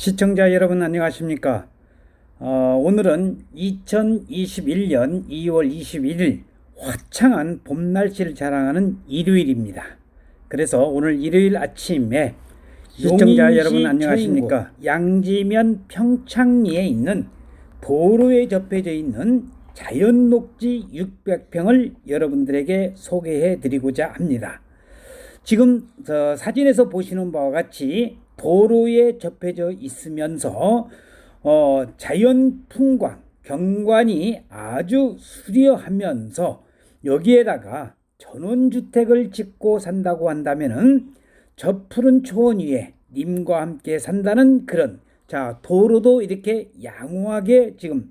시청자 여러분 안녕하십니까? 어, 오늘은 2021년 2월 21일 화창한 봄 날씨를 자랑하는 일요일입니다. 그래서 오늘 일요일 아침에 시청자 여러분 안녕하십니까? 양지면 평창리에 있는 도로에 접해져 있는 자연 녹지 600평을 여러분들에게 소개해 드리고자 합니다. 지금 저 사진에서 보시는 바와 같이 도로에 접해져 있으면서 어, 자연 풍광 경관이 아주 수려하면서 여기에다가 전원주택을 짓고 산다고 한다면은 저 푸른 초원 위에 님과 함께 산다는 그런 자 도로도 이렇게 양호하게 지금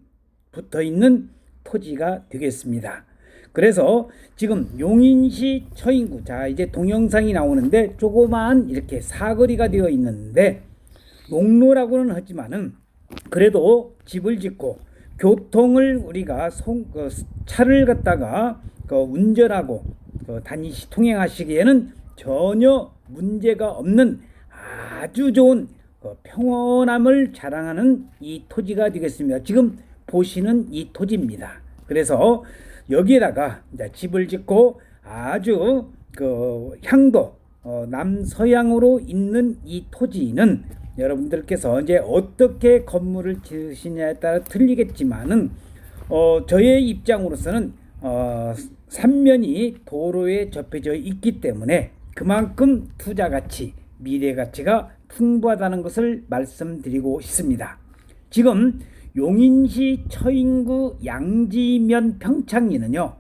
붙어 있는 토지가 되겠습니다. 그래서 지금 용인시 처인구 자 이제 동영상이 나오는데 조그마한 이렇게 사거리가 되어 있는데 농로라고는 하지만은 그래도 집을 짓고 교통을 우리가 송, 그 차를 갖다가 그 운전하고 그 다니시 통행하시기에는 전혀 문제가 없는 아주 좋은 그 평온함을 자랑하는 이 토지가 되겠습니다. 지금 보시는 이 토지입니다. 그래서 여기에다가 이제 집을 짓고 아주 그 향도 어, 남서향으로 있는 이 토지는 여러분들께서 이제 어떻게 건물을 지으시냐에 따라 틀리겠지만은 어, 저의 입장으로서는 어, 삼면이 도로에 접해져 있기 때문에 그만큼 투자 가치, 미래 가치가 풍부하다는 것을 말씀드리고 싶습니다. 지금 용인시 처인구 양지면 평창리는요.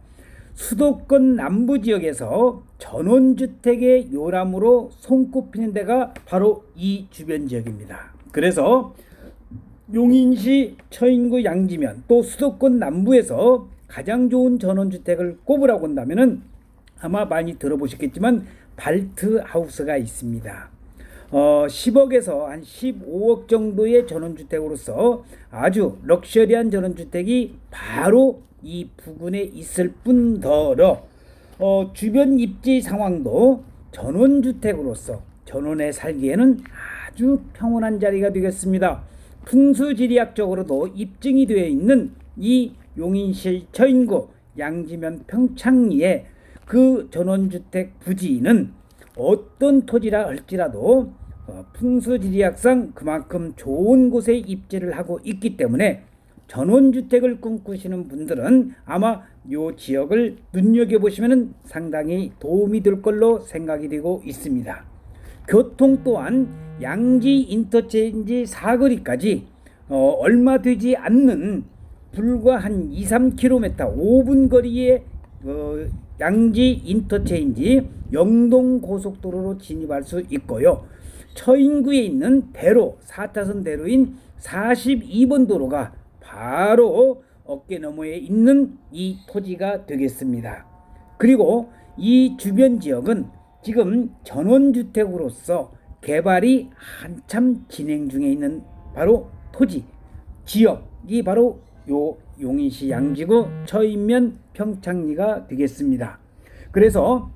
수도권 남부 지역에서 전원주택의 요람으로 손꼽히는 데가 바로 이 주변 지역입니다. 그래서 용인시 처인구 양지면 또 수도권 남부에서 가장 좋은 전원주택을 꼽으라고 한다면은 아마 많이 들어보셨겠지만 발트 하우스가 있습니다. 어, 10억에서 한 15억 정도의 전원주택으로서 아주 럭셔리한 전원주택이 바로 이 부근에 있을 뿐더러 어, 주변 입지 상황도 전원주택으로서 전원에 살기에는 아주 평온한 자리가 되겠습니다. 풍수지리학적으로도 입증이 되어 있는 이 용인시 처인구 양지면 평창리의 그 전원주택 부지는 어떤 토지라 할지라도 어, 풍수지리학상 그만큼 좋은 곳에 입지를 하고 있기 때문에 전원주택을 꿈꾸시는 분들은 아마 이 지역을 눈여겨보시면 상당히 도움이 될 걸로 생각이 되고 있습니다. 교통 또한 양지 인터체인지 사거리까지 어, 얼마 되지 않는 불과 한 2, 3km 5분 거리에 어, 양지 인터체인지 영동 고속도로로 진입할 수 있고요. 처인구에 있는 대로 4차선 대로인 42번 도로가 바로 어깨 너머에 있는 이 토지가 되겠습니다. 그리고 이 주변 지역은 지금 전원주택으로서 개발이 한참 진행 중에 있는 바로 토지 지역이 바로 요 용인시 양지구 처인면 평창리가 되겠습니다. 그래서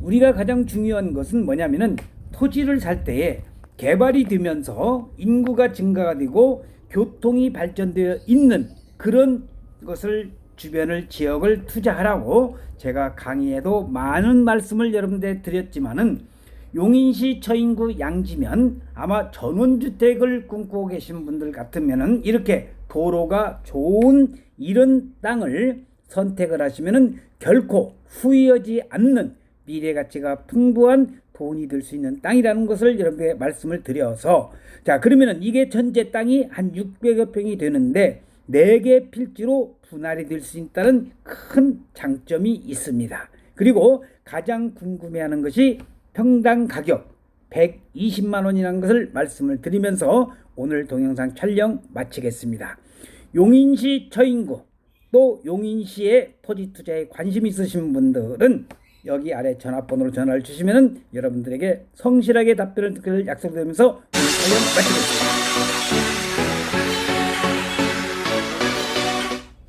우리가 가장 중요한 것은 뭐냐면은 토지를 살 때에 개발이 되면서 인구가 증가가 되고 교통이 발전되어 있는 그런 것을 주변을 지역을 투자하라고 제가 강의에도 많은 말씀을 여러분들 드렸지만은 용인시 처인구 양지면 아마 전원주택을 꿈꾸고 계신 분들 같으면은 이렇게 도로가 좋은 이런 땅을 선택을 하시면은 결코 후회하지 않는 미래 가치가 풍부한 돈이 될 수 있는 땅이라는 것을 여러분께 말씀을 드려서 자 그러면은 이게 전체 땅이 한 600여 평이 되는데 4개 필지로 분할이 될 수 있다는 큰 장점이 있습니다. 그리고 가장 궁금해하는 것이 평당 가격 120만 원이라는 것을 말씀을 드리면서 오늘 동영상 촬영 마치겠습니다. 용인시 처인구 또 용인시의 토지 투자에 관심 있으신 분들은 여기 아래 전화번호로 전화를 주시면 여러분들에게 성실하게 답변을 드릴 약속드리면서 촬영 마치겠습니다.